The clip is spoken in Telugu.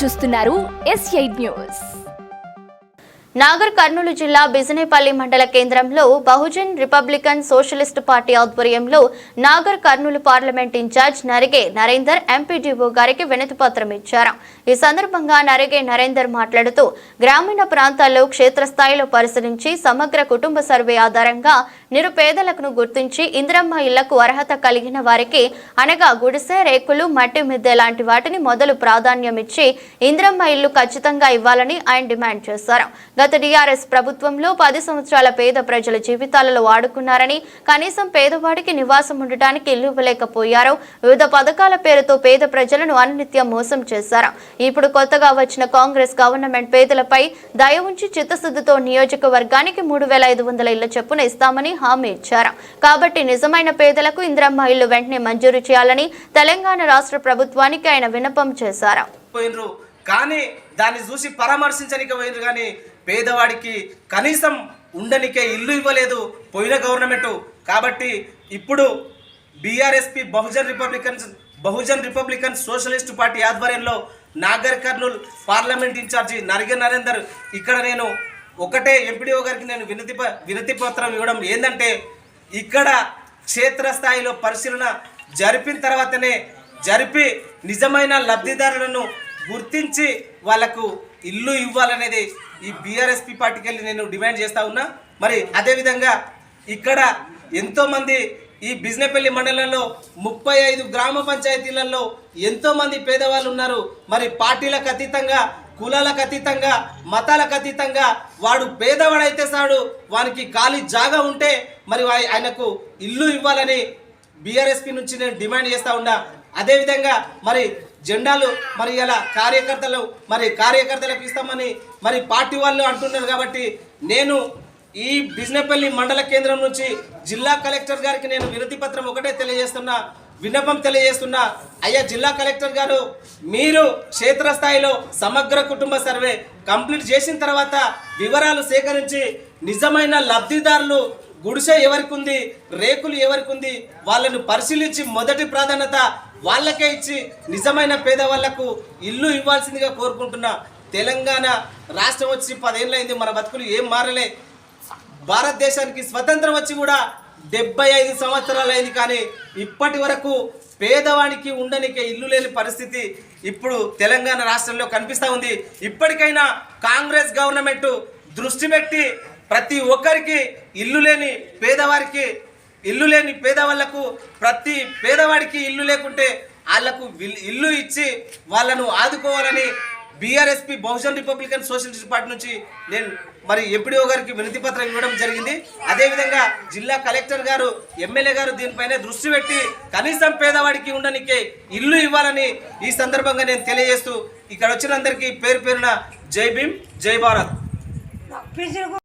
చూస్తున్నారు S eight news Nagar Kurnool జిల్లా బిజినేపల్లి మండల కేంద్రంలో బహుజన్ రిపబ్లికన్ సోషలిస్ట్ పార్టీ ఆధ్వర్యంలో Nagar Kurnool parliament incharge Narige Narender MPDO గారికి వినతిపత్రం ఇచ్చారు. ఈ సందర్భంగా నరిగే నరేందర్ మాట్లాడుతూ గ్రామీణ ప్రాంతాల్లో క్షేత్రస్థాయిలో పరిశీలించి సమగ్ర కుటుంబ సర్వే ఆధారంగా నిరుపేదలకు గుర్తించి ఇందిరమ్మ ఇళ్ళకు అర్హత కలిగిన వారికి అనగా గుడిసె రేకులు మట్టి మిద్దె లాంటి వాటిని మొదలు ప్రాధాన్యం ఇచ్చి ఇందిరమ్మ ఇల్లు ఖచ్చితంగా ఇవ్వాలని ఆయన డిమాండ్ చేశారు. గత డిఆర్ఎస్ ప్రభుత్వంలో పది సంవత్సరాల పేద ప్రజల జీవితాలలో వాడుకున్నారని కనీసం పేదవాడికి నివాసం ఉండటానికి ఇల్లు ఇవ్వలేకపోయారు. వివిధ పథకాల పేరుతో పేద ప్రజలను అనునిత్యం మోసం చేశారు. ఇప్పుడు కొత్తగా వచ్చిన కాంగ్రెస్ గవర్నమెంట్ పేదలపై దయ ఉంచి చిత్తశుద్ధితో నియోజకవర్గానికి మూడు వేల ఐదు వందల ఇళ్ళ చొప్పున ఇస్తామని హామీ ఇచ్చారు. కాబట్టి నిజమైన పేదలకు ఇందిరమ్మ ఇల్లు వెంటనే మంజూరు చేయాలని తెలంగాణ రాష్ట్ర ప్రభుత్వానికి ఆయన విన్నపం చేశారు. కానీ దాన్ని చూసి పరామర్శించడానికి పోయినరు కానీ పేదవాడికి కనీసం ఉండనికే ఇల్లు ఇవ్వలేదు పోయిన గవర్నమెంట్. కాబట్టి ఇప్పుడు BRSP Bahujan Republican Bahujan Republican Socialist Party ఆధ్వర్యంలో నాగర్ కర్నూల్ పార్లమెంట్ ఇన్ఛార్జి నరిగ నరేందర్. ఇక్కడ నేను ఒకటే ఎంపీడీఓ గారికి నేను వినతి ప- వినతి పత్రం ఇవ్వడం ఏంటంటే ఇక్కడ క్షేత్రస్థాయిలో పరిశీలన జరిపిన తర్వాతనే జరిపి నిజమైన లబ్ధిదారులను గుర్తించి వాళ్ళకు ఇల్లు ఇవ్వాలనేది ఈ బీఆర్ఎస్పీ పార్టీకి వెళ్ళి నేను డిమాండ్ చేస్తా ఉన్నా. మరి అదేవిధంగా ఇక్కడ ఎంతోమంది ఈ బిజినెపల్లి మండలంలో ముప్పై ఐదు గ్రామ పంచాయతీలలో ఎంతోమంది పేదవాళ్ళు ఉన్నారు. మరి పార్టీలకు అతీతంగా కులాలకు అతీతంగా మతాలకు అతీతంగా వాడు పేదవాడైతే సాడు వానికి ఖాళీ జాగా ఉంటే మరి ఆయనకు ఇల్లు ఇవ్వాలని బీఆర్ఎస్పీ నుంచి నేను డిమాండ్ చేస్తా ఉన్నా. అదేవిధంగా మరి జెండాలు మరి ఇలా కార్యకర్తలు మరి కార్యకర్తలకు ఇస్తామని మరి పార్టీ వాళ్ళు అంటున్నారు కాబట్టి నేను ఈ బిజినపల్లి మండల కేంద్రం నుంచి జిల్లా కలెక్టర్ గారికి నేను వినతి పత్రం ఒకటే తెలియజేస్తున్నా. విన్నపం తెలియజేస్తున్నా అయ్యా జిల్లా కలెక్టర్ గారు మీరు క్షేత్రస్థాయిలో సమగ్ర కుటుంబ సర్వే కంప్లీట్ చేసిన తర్వాత వివరాలు సేకరించి నిజమైన లబ్ధిదారులు గుడిసె ఎవరికి ఉంది రేకులు ఎవరికి ఉంది వాళ్ళను పరిశీలించి మొదటి ప్రాధాన్యత వాళ్ళకే ఇచ్చి నిజమైన పేదవాళ్ళకు ఇల్లు ఇవ్వాల్సిందిగా కోరుకుంటున్నా తెలంగాణ రాష్ట్రం వచ్చి పదేళ్ళైంది మన బతుకులు ఏం మారలే. భారతదేశానికి స్వతంత్రం వచ్చి కూడా డెబ్బై ఐదు సంవత్సరాలైంది కానీ ఇప్పటి వరకు పేదవానికి ఉండనికే ఇల్లు లేని పరిస్థితి ఇప్పుడు తెలంగాణ రాష్ట్రంలో కనిపిస్తూ ఉంది. ఇప్పటికైనా కాంగ్రెస్ గవర్నమెంట్ దృష్టి పెట్టి ప్రతి ఒక్కరికి ఇల్లు లేని పేదవారికి ఇల్లు లేని పేదవాళ్ళకు ప్రతి పేదవాడికి ఇల్లు లేకుంటే వాళ్ళకు ఇల్లు ఇచ్చి వాళ్ళను ఆదుకోవాలని BRSP Bahujan Republican Socialist Party నుంచి నేను మరి ఎంపీడీఓ గారికి వినతి పత్రం ఇవ్వడం జరిగింది. అదేవిధంగా జిల్లా కలెక్టర్ గారు ఎమ్మెల్యే గారు దీనిపైన దృష్టి పెట్టి కనీసం పేదవాడికి ఉండనికే ఇల్లు ఇవ్వాలని ఈ సందర్భంగా నేను తెలియజేస్తూ ఇక్కడ వచ్చిన అందరికీ పేరు పేరున జై భీమ్ జై భారత్.